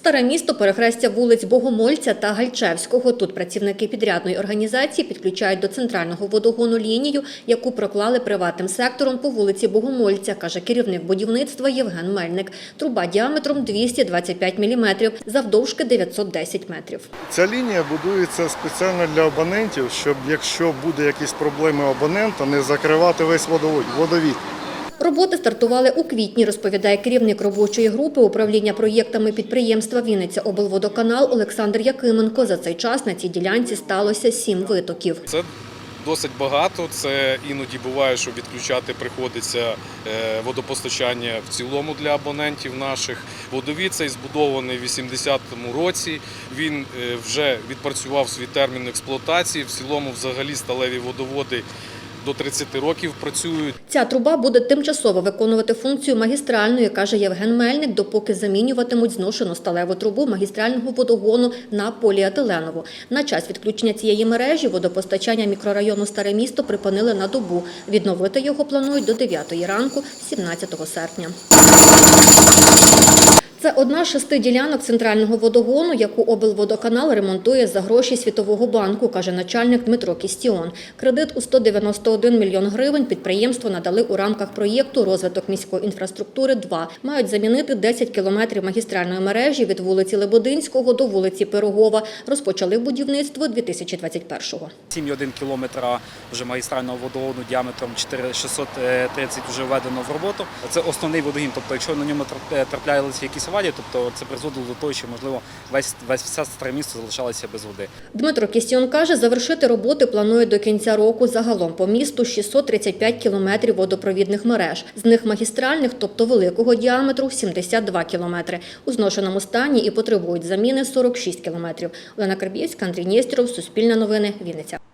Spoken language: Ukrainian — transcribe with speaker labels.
Speaker 1: Старе місто перехрестя вулиць Богомольця та Гальчевського. Тут працівники підрядної організації підключають до центрального водогону лінію, яку проклали приватним сектором по вулиці Богомольця, каже керівник будівництва Євген Мельник. Труба діаметром 225 мм, завдовжки 910 метрів.
Speaker 2: Ця лінія будується спеціально для абонентів, щоб якщо буде якісь проблеми абонента, не закривати весь водовід.
Speaker 1: Роботи стартували у квітні, розповідає керівник робочої групи управління проєктами підприємства Вінниця облводоканал Олександр Якименко. За цей час на цій ділянці сталося сім витоків.
Speaker 3: Це досить багато. Це іноді буває, що відключати приходиться е, водопостачання в цілому для абонентів наших. Водовід цей збудований в 80-му році. Він е, вже відпрацював свій термін експлуатації. В цілому, взагалі, сталеві водоводи до 30 років працюють.
Speaker 1: Ця труба буде тимчасово виконувати функцію магістральної, каже Євген Мельник, допоки замінюватимуть зношену сталеву трубу магістрального водогону на поліетиленову. На час відключення цієї мережі водопостачання мікрорайону Старе місто припинили на добу. Відновити його планують до 9 ранку 17 серпня. Це одна з шести ділянок центрального водогону, яку облводоканал ремонтує за гроші Світового банку, каже начальник Дмитро Кістіон. Кредит у 191 мільйон гривень підприємство надали у рамках проєкту «Розвиток міської інфраструктури 2». Мають замінити 10 кілометрів магістральної мережі від вулиці Лебединського до вулиці Пирогова. Розпочали будівництво 2021-го.
Speaker 4: 7,1 кілометра вже магістрального водогону діаметром 4 630 вже введено в роботу. Це основний водогін. Тобто, якщо на ньому трап- траплялися якісь аварії, тобто це призводило до того, що можливо весь весь все старе місто залишалося без води.
Speaker 1: Дмитро Кістіон каже, завершити роботи планує до кінця року. Загалом по місту 635 кілометрів водопровідних мереж. З них магістральних, тобто великого діаметру, 72 кілометри. У зношеному стані і потребують заміни 46 кілометрів. Олена Карбівська, Андрій Нєстєров, Суспільне новини, Вінниця.